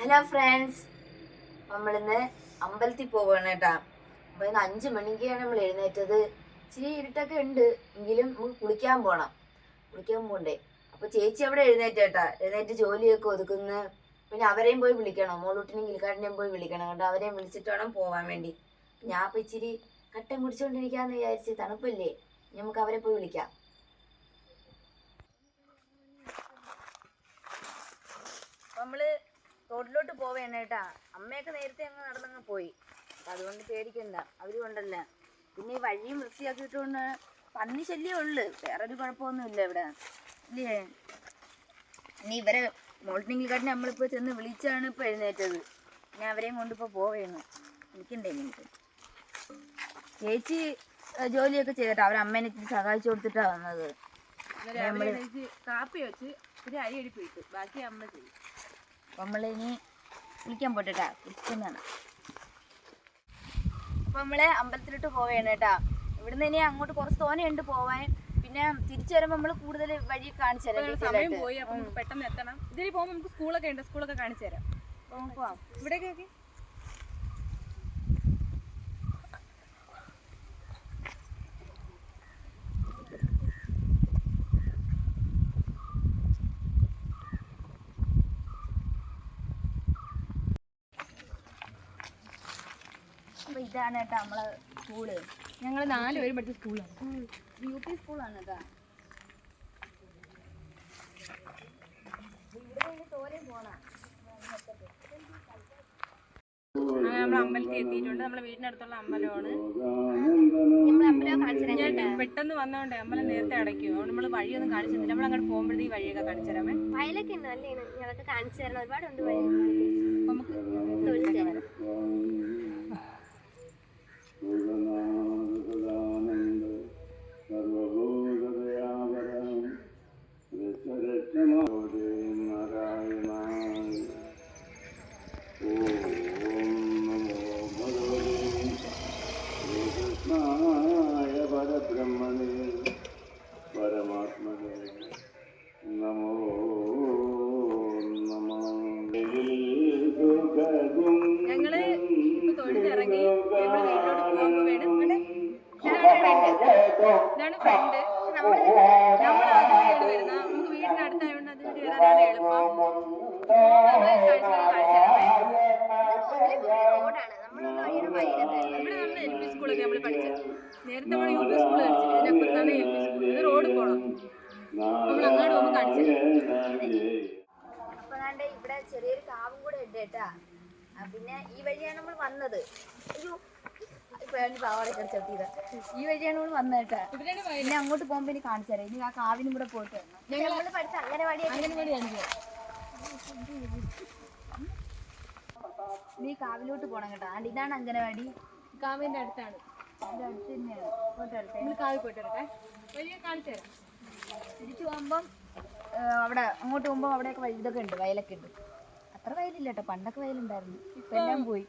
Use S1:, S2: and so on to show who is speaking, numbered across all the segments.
S1: Hello friends. നമ്മളിന്ന് അമ്പലത്തിൽ പോവുകയാണ് കേട്ടാ. അപ്പൊ ഇന്ന് അഞ്ചു മണിക്കാണ് നമ്മൾ എഴുന്നേറ്റത്. ഇച്ചിരി ഇരുട്ടൊക്കെ ഉണ്ട്. എങ്കിലും നമുക്ക് കുളിക്കാൻ പോണം. കുളിക്കാൻ പോണ്ടേ. അപ്പൊ ചേച്ചി അവിടെ എഴുന്നേറ്റ് എഴുന്നേറ്റ് ജോലിയൊക്കെ ഒതുക്കുന്നു. പിന്നെ അവരെയും പോയി വിളിക്കണം. മോളൂട്ടിനെയും കിൽക്കാട്ടിനെയും പോയി വിളിക്കണം കേട്ടോ. അവരെയും വിളിച്ചിട്ട് വേണം പോവാൻ വേണ്ടി. ഞാൻ അപ്പൊ ഇച്ചിരി കട്ടൻ കുടിച്ചോണ്ടിരിക്കാന്ന് വിചാരിച്ച് തണുപ്പല്ലേ. നമുക്ക് അവരെ പോയി വിളിക്കാം. നമ്മൾ റോഡിലോട്ട് പോവേണ്ട കേട്ടാ. അമ്മയൊക്കെ നേരത്തെ അങ്ങ് നടന്നങ്ങ് പോയി. അപ്പൊ അതുകൊണ്ട് പേടിക്കണ്ട. അവർ കൊണ്ടല്ല. പിന്നെ ഈ വഴിയും വൃത്തിയാക്കിയിട്ടുണ്ട് പന്നി ശല്യം ഉള്ളു. വേറെ ഒരു കുഴപ്പമൊന്നുമില്ല ഇവിടെ. ഇല്ലേ? ഇനി ഇവരെ മോൾട്ടിനെങ്കിൽക്കാട്ടിനെ നമ്മളിപ്പോ ചെന്ന് വിളിച്ചാണ് ഇപ്പൊ എഴുന്നേറ്റത്. ഇനി അവരെയും കൊണ്ടിപ്പോ പോവേന്ന് എനിക്കുണ്ടേ എനിക്ക് ചേച്ചി ജോലിയൊക്കെ ചെയ്തിട്ട് അവരെ അമ്മേനെ ഇച്ചിരി സഹായിച്ചു കൊടുത്തിട്ടാ വന്നത്.
S2: കാപ്പി വെച്ച് ഒരു അരി അടിപ്പിട്ടു ബാക്കി അമ്മ ചെയ്യും
S1: അപ്പൊ നമ്മളിനി കുളിക്കാൻ പോട്ടെട്ടാ. കുളിക്കുന്നതാണ് അപ്പൊ നമ്മൾ അമ്പലത്തിലോട്ട് പോവുകയാണ് കേട്ടാ ഇവിടുന്ന് ഇനി അങ്ങോട്ട് കുറച്ച് തോനെയുണ്ട് പോവാൻ. പിന്നെ തിരിച്ചു വരുമ്പോൾ നമ്മൾ കൂടുതൽ വഴി കാണിച്ചു തരാം
S2: സമയം പോയി അപ്പൊ പെട്ടെന്ന് എത്തണം. ഇതിൽ പോകുമ്പോൾ നമുക്ക് സ്കൂളൊക്കെ ഉണ്ട്. സ്കൂളൊക്കെ കാണിച്ചു തരാം.
S1: ഇവിടെ കേക്ക് പോവാം.
S2: ഇവിടേക്കൊക്കെ
S1: ഇതാണ് കേട്ടോ നമ്മളെ സ്കൂൾ.
S2: ഞങ്ങൾ നാല് പേരും പഠിച്ച സ്കൂളാണ്.
S1: യു പി സ്കൂളാണ് കേട്ടോ.
S2: നമ്മൾ അമ്പലത്തിൽ എത്തിയിട്ടുണ്ട്. നമ്മളെ വീടിനടുത്തുള്ള അമ്പലമാണ്.
S1: നമ്മൾ അമ്പലം കാണിച്ചു
S2: ഞാൻ പെട്ടെന്ന് വന്നോണ്ടേ അമ്പലം നേരത്തെ അടയ്ക്കും. അതുകൊണ്ട് നമ്മൾ വഴിയൊന്നും കാണിച്ചു തന്നില്ല. നമ്മൾ അങ്ങോട്ട് പോകുമ്പോഴത്തേ ഈ വഴിയൊക്കെ കാണിച്ചു തരാമേ.
S3: വയലൊക്കെ ഉണ്ട് നല്ലതാണ് ഞങ്ങൾക്ക് കാണിച്ചു തരണം. ഒരുപാടുണ്ട് വഴി
S2: നമുക്ക് നമ്മൾ വീട്ടിലോട്ട് പോകാൻ വേണം. ഇവിടെ ഇതാണ് ഫ്രണ്ട് നമ്മൾ അതുവഴിയാണ് വരുന്നത് നമുക്ക് വീടിനടുത്തായതുകൊണ്ട് അതുവഴി വരാനാണ് എളുപ്പം. തരാം, കാണിച്ചു തരാമേ.
S3: റോഡാണ് വഴിയുടെ വയലൊക്കെ
S2: ഇവിടെ നമ്മൾ എൽ പി സ്കൂളൊക്കെ നമ്മൾ പഠിച്ചത്. നേരത്തെ നമ്മൾ യു പി സ്കൂൾ പഠിച്ചത് ഇതിനപ്പുറത്താണ് എൽ പി സ്കൂൾ ഇത് റോഡ് പോകണം നമ്മൾ അങ്ങോട്ട് പോകുമ്പോൾ കാണിച്ചു
S1: ഇവിടെ ചെറിയൊരു കാവും കൂടെ ഉണ്ട് കേട്ടാ. പിന്നെ ഈ വഴിയാണ് നമ്മൾ വന്നത്. അയ്യോ ഈ വഴിയാണ് നമ്മൾ വന്നത്
S2: വഴി.
S1: പിന്നെ അങ്ങോട്ട് പോകുമ്പോ ഇനി കാണിച്ചു തരാം. ഇനി ആ കാവിനും കൂടെ പോയിട്ട് വരണം.
S3: നമ്മൾ പഠിച്ച
S2: അംഗൻവാടി
S1: നീ കാവിലോട്ട് പോണം കേട്ടോ. ആണ്ട് ഇതാണ് അംഗനവാടി.
S2: കാവിന്റെ അടുത്താണ്.
S1: ഇതിന്റെ അടുത്ത് തന്നെയാണ്. ഇങ്ങോട്ട് അടുത്ത്
S2: നമ്മൾ കാവിൽ പോയിട്ട് വരട്ടെ. വഴിയെ കാണിച്ചു തരാം.
S1: തിരിച്ചു പോകുമ്പം അവിടെ അങ്ങോട്ട് പോകുമ്പോ അവിടെയൊക്കെ ഇതൊക്കെ ഉണ്ട് വയലൊക്കെ ഉണ്ട്. അത്ര വയലില്ല കേട്ടോ പണ്ടൊക്കെ വയലുണ്ടായിരുന്നു. ഇപ്പൊ എല്ലാം പോയി.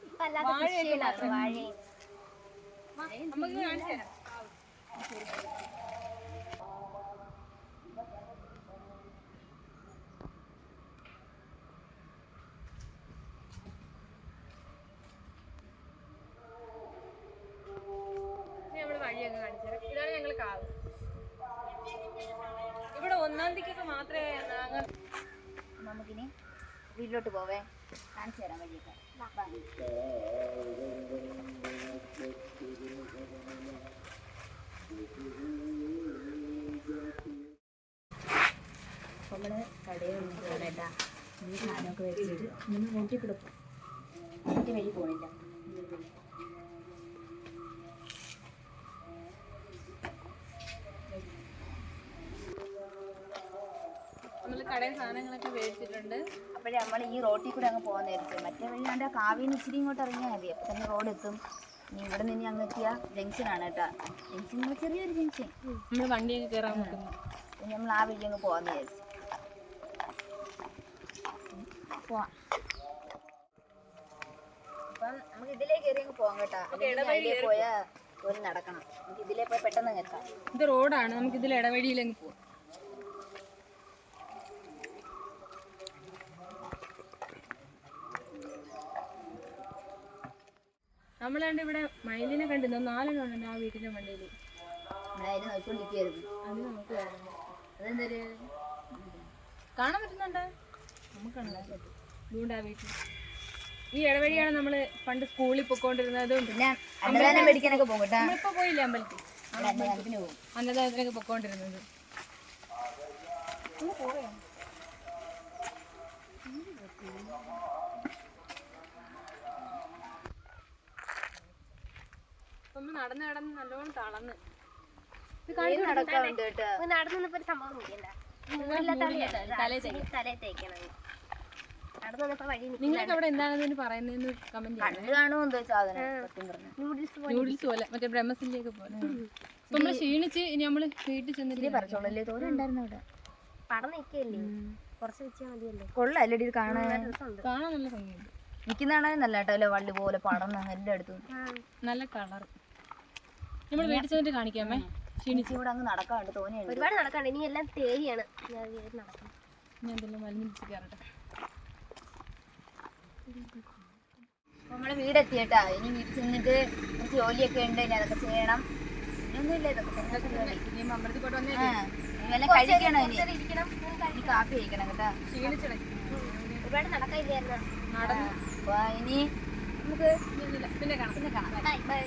S2: വഴിയൊക്കെ കാണിച്ചു ഇതാണ് ഞങ്ങൾ കാവ്. ഇവിടെ ഒന്നാം തീയതിക്കൊക്കെ മാത്രമേ ഞങ്ങൾ
S1: നമുക്കിനി വീട്ടിലോട്ട് പോവേ. കാണിച്ചു തരാം വഴിയൊക്കെ. നമ്മൾ കടയിൽ പോകണേട്ടാ ഈ സാധനമൊക്കെ വെച്ചിട്ട് നമ്മൾ നോക്കി കൊടുക്കും അതിന്റെ വഴി പോണില്ല
S2: നമ്മൾ കടയിൽ സാധനങ്ങളൊക്കെ മേടിച്ചിട്ടുണ്ട്.
S1: അപ്പോഴേ നമ്മൾ ഈ റോട്ടിൽ കൂടെ അങ്ങ് പോകാൻ നേരത്തെ മറ്റേ വഴി കണ്ട കാവിന്ന് ഇച്ചിരി ഇങ്ങോട്ട് ഇറങ്ങിയാൽ മതി. അപ്പം തന്നെ റോഡ് എത്തും. ഇനി ഇവിടെ നിന്ന് അങ്ങ് എത്തിയ ജംഗ്ഷനാണ് കേട്ടോ. ജംഗ്ഷൻ ചെറിയൊരു ജംഗ്ഷൻ
S2: നമ്മൾ വണ്ടിയൊക്കെ കയറാൻ നോക്കുന്നു.
S1: നമ്മൾ ആ വഴി അങ്ങ് പോകാൻ വിചാരിച്ചു. പോവാം. അപ്പം നമുക്ക് ഇതിലേ കയറി അങ്ങ് പോകാം കേട്ടോ. ഇടവഴി പോയാൽ ഒരു നടക്കണം. നമുക്ക് ഇതിലേ പോയി പെട്ടെന്ന് എത്താം.
S2: ഇത് റോഡാണ് നമുക്ക് ഇതിൽ ഇടവഴിയിലങ്ങ് പോവാം. നമ്മളാണ്ട് ഇവിടെ മയിലിനെ കണ്ടിരുന്നു? നാലെണ്ണം ഉണ്ട് ആ വീട്ടിന്റെ മണ്ടയിൽ അത് നമുക്ക്.
S1: അതെന്തൊരു?
S2: കാണാൻ പറ്റുന്നുണ്ട്? നമുക്ക് അതുകൊണ്ട് ആ വീട്ടിൽ. ഈ ഇടവഴിയാണ് നമ്മൾ പണ്ട് സ്കൂളിൽ പൊക്കോണ്ടിരുന്നതും.
S1: പിന്നെ അന്നദാനം മേടിക്കാനൊക്കെ പോകും കേട്ടാ.
S2: നമ്മളിപ്പോ പോയില്ലേ അമ്പലത്തിൽ? അന്നദാനത്തിനൊക്കെ പൊക്കോണ്ടിരുന്നത്. അപ്പൊ നമ്മൾ നടന്ന് നടന്ന് നല്ലോണം തളർന്ന്
S1: ഇത് നടക്കാറുണ്ട് കേട്ടോ
S3: ഇപ്പൊ നടന്നു വന്നപ്പോ ഒരു സംഭവം
S2: നിങ്ങൾക്ക് അവിടെ എന്താണെന്ന് പറയുന്നതെന്ന് കമന്റ്
S3: നൂഡിൽസ്
S2: പോലെ. മറ്റേ ബ്രഹ്മസിന്റെ പോലെ. അപ്പൊ നമ്മൾ ക്ഷീണിച്ച് ഇനി നമ്മൾ വീട്ടിൽ ചെന്നിട്ട്
S1: പറിച്ചോളല്ലേ? ഉണ്ടായിരുന്നു അവിടെ?
S3: പടം കുറച്ച് വെച്ചാൽ മതിയല്ലോ.
S1: കൊള്ളല്ലേ ഇത് കാണാൻ?
S2: കാണാൻ നല്ല ഭംഗിയുണ്ട്.
S1: നിൽക്കുന്നതാണ് നല്ല കേട്ടോ അല്ലേ? വള്ളി പോലെ പടർന്ന് എല്ലായിടത്തും
S2: നല്ല കളർ നമ്മൾ വീട്ടിൽ ചെന്നിട്ട് കാണിക്കാമേ. ക്ഷീണിച്ച്.
S1: ഇവിടെ അങ്ങ് നടക്കാണ്ട് തോന്നിയുണ്ട്
S3: ഒരുപാട് നടക്കാണ്ട് ഇനി എല്ലാം തേടിയാണ്. ഞാൻ കേറി നടക്കണം
S2: ഞാൻ എന്തെല്ലാം മലിഞ്ഞിച്ച് കയറട്ടെ.
S1: നമ്മളെ വീടെത്തി കേട്ടാ ഇനി വീട്ടിൽ ചെന്നിട്ട് കുറച്ച് ജോലിയൊക്കെ ഉണ്ട് ഇനി അതൊക്കെ ചെയ്യണം. ഒന്നുമില്ല ഇതൊക്കെ
S2: ഇനി
S1: കഴിക്കണം ഇനി. കാപ്പി കഴിക്കണം കേട്ടാ.
S3: ഒരുപാട് നടക്കാനില്ലായിരുന്നു?
S2: നടന്ന്.
S1: അപ്പൊ ഇനി നമുക്ക്
S2: പിന്നെ കാണാം.
S1: പിന്നെ കാണാം.
S3: Bye bye